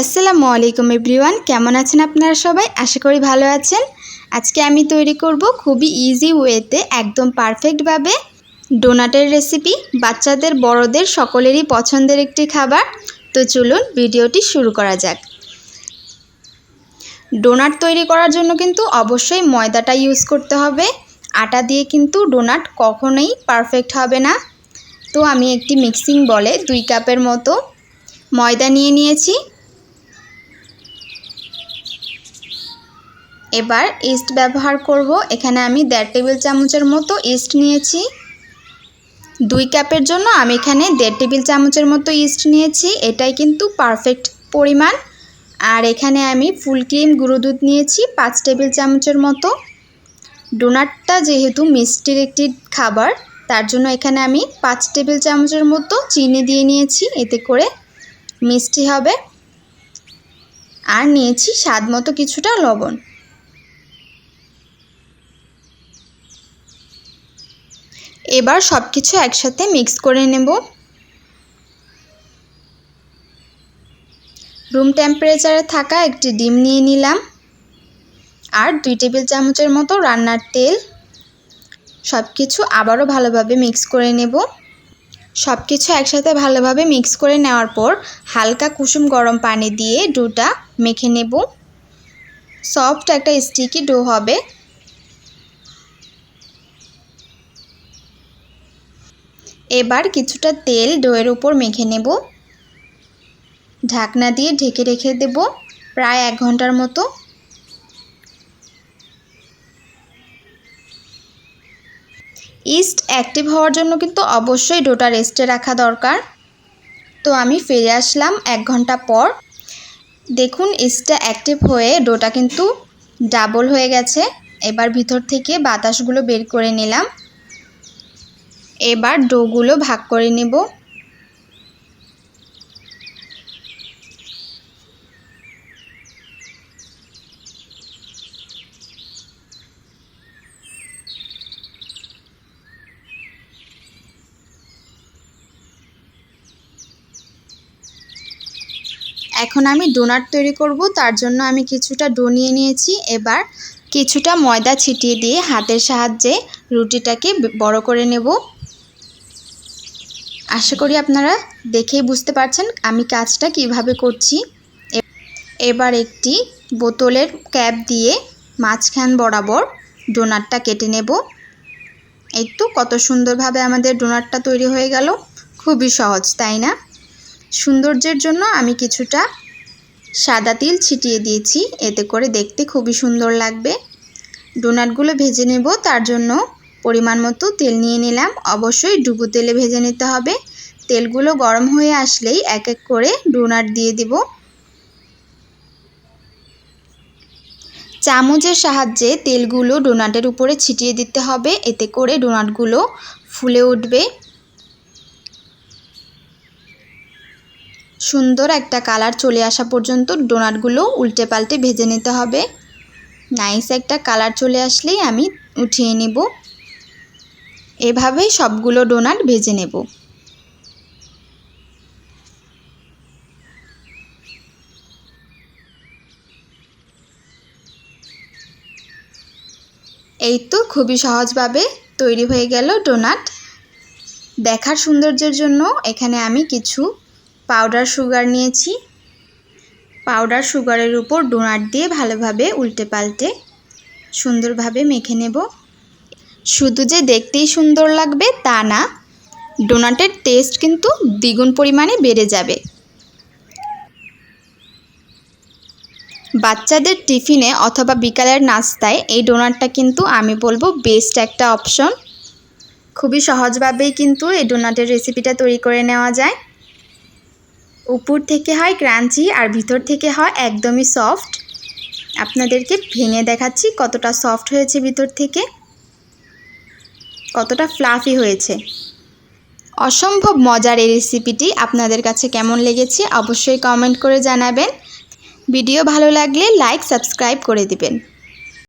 আসসালামু আলাইকুম এভরিওয়ান, কেমন আছেন আপনারা সবাই? আশা করি ভালো আছেন। আজকে আমি তৈরি করব খুবই ইজি ওয়েতে একদম পারফেক্টভাবে ডোনাটের রেসিপি বাচ্চাদের, বড়দের, সকলেরই পছন্দের একটি খাবার। তো চলুন ভিডিওটি শুরু করা যাক। ডোনাট তৈরি করার জন্য কিন্তু অবশ্যই ময়দাটা ইউজ করতে হবে। আটা দিয়ে কিন্তু ডোনাট কখনোই পারফেক্ট হবে না। তো আমি একটি মিক্সিং বলে দুই কাপের মতো ময়দা নিয়ে নিয়েছি। এবার ইস্ট ব্যবহার করব। এখানে আমি দেড় টেবিল চামচের মতো ইস্ট নিয়েছি। দুই কাপের জন্য আমি এখানে দেড় টেবিল চামচের মতো ইস্ট নিয়েছি। এটাই কিন্তু পারফেক্ট পরিমাণ। আর এখানে আমি ফুল ক্রিম গুঁড়ো দুধ নিয়েছি পাঁচ টেবিল চামচের মতো। ডোনাটটা যেহেতু মিষ্টির একটি খাবার, তার জন্য এখানে আমি পাঁচ টেবিল চামচের মতো চিনি দিয়ে নিয়েছি। এতে করে মিষ্টি হবে। আর নিয়েছি স্বাদ মতো কিছুটা লবণ। এবার সব কিছু একসাথে মিক্স করে নেব। রুম টেম্পারেচারে থাকা একটি ডিম নিয়ে নিলাম। আর দুই টেবিল চামচের মতো রান্নার তেল। সব কিছু আবারও ভালোভাবে মিক্স করে নেব। সব কিছু একসাথে ভালোভাবে মিক্স করে নেওয়ার পর হালকা কুসুম গরম পানি দিয়ে ডোটা মেখে নেব। সফট একটা স্টিকি ডো হবে। এবার কিছুটা তেল ডোয়ের উপর মেখে নেব। ঢাকনা দিয়ে ঢেকে রেখে দেব প্রায় এক ঘণ্টার মতো। ইস্ট অ্যাক্টিভ হওয়ার জন্য কিন্তু অবশ্যই ডোটা রেস্টে রাখা দরকার। তো আমি ফিরে আসলাম এক ঘণ্টা পর। দেখুন, ইস্টটা অ্যাক্টিভ হয়ে ডোটা কিন্তু ডাবল হয়ে গেছে। এবার ভিতর থেকে বাতাসগুলো বের করে নিলাম। এবার ডোগুলো ভাগ করে নেব। এখন আমি ডোনাট তৈরি করব, তার জন্য আমি কিছুটা ডো নিয়ে নিয়েছি। এবার কিছুটা ময়দা ছিটিয়ে দিয়ে হাতের সাহায্যে রুটিটাকে বড় করে নেব। আশা করি আপনারা দেখেই বুঝতে পারছেন আমি কাজটা কীভাবে করছি। এবার একটি বোতলের ক্যাপ দিয়ে মাঝখান বরাবর ডোনাটটা কেটে নেব। এই তো কত সুন্দরভাবে আমাদের ডোনাটটা তৈরি হয়ে গেল। খুবই সহজ, তাই না? সৌন্দর্যের জন্য আমি কিছুটা সাদা তিল ছিটিয়ে দিয়েছি। এতে করে দেখতে খুবই সুন্দর লাগবে। ডোনাটগুলো ভেজে নেব, তার জন্য পরিমাণ মতো তেল নিয়ে নিলাম। অবশ্যই ডুবো তেলে ভেজে নিতে হবে। তেলগুলো গরম হয়ে আসলেই এক এক করে ডোনাট দিয়ে দিব। চামচের সাহায্যে তেলগুলো ডোনাটের উপরে ছিটিয়ে দিতে হবে। এতে করে ডোনাটগুলো ফুলে উঠবে। সুন্দর একটা কালার চলে আসা পর্যন্ত ডোনাটগুলো উল্টে পাল্টে ভেজে নিতে হবে। নাইস একটা কালার চলে আসলেই আমি উঠিয়ে নেব। এভাবেই সবগুলো ডোনাট ভেজে নেব। এই তো খুবই সহজভাবে তৈরি হয়ে গেল ডোনাট। দেখার সৌন্দর্যের জন্য এখানে আমি কিছু পাউডার সুগার নিয়েছি। পাউডার সুগারের উপর ডোনাট দিয়ে ভালোভাবে উল্টে পাল্টে সুন্দরভাবে মেখে নেব। শুধু যে দেখতেই সুন্দর লাগবে তা না, ডোনাটের টেস্ট কিন্তু দ্বিগুণ পরিমাণে বেড়ে যাবে। বাচ্চাদের টিফিনে অথবা বিকালের নাস্তায় এই ডোনাটটা কিন্তু আমি বলব বেস্ট একটা অপশন খুবই সহজভাবেই কিন্তু এই ডোনাটের রেসিপিটা তৈরি করে নেওয়া যায়। উপর থেকে হয় ক্রাঞ্চি আর ভিতর থেকে হয় একদমই সফট আপনাদেরকে ভেঙে দেখাচ্ছি কতটা সফট হয়েছে ভিতর থেকে। কতটা ফ্লাফি হয়েছে? অসম্ভব মজার এই রেসিপিটি আপনাদের কাছে কেমন লেগেছে অবশ্যই কমেন্ট করে জানাবেন। ভিডিও ভালো লাগলে লাইক সাবস্ক্রাইব করে দিবেন।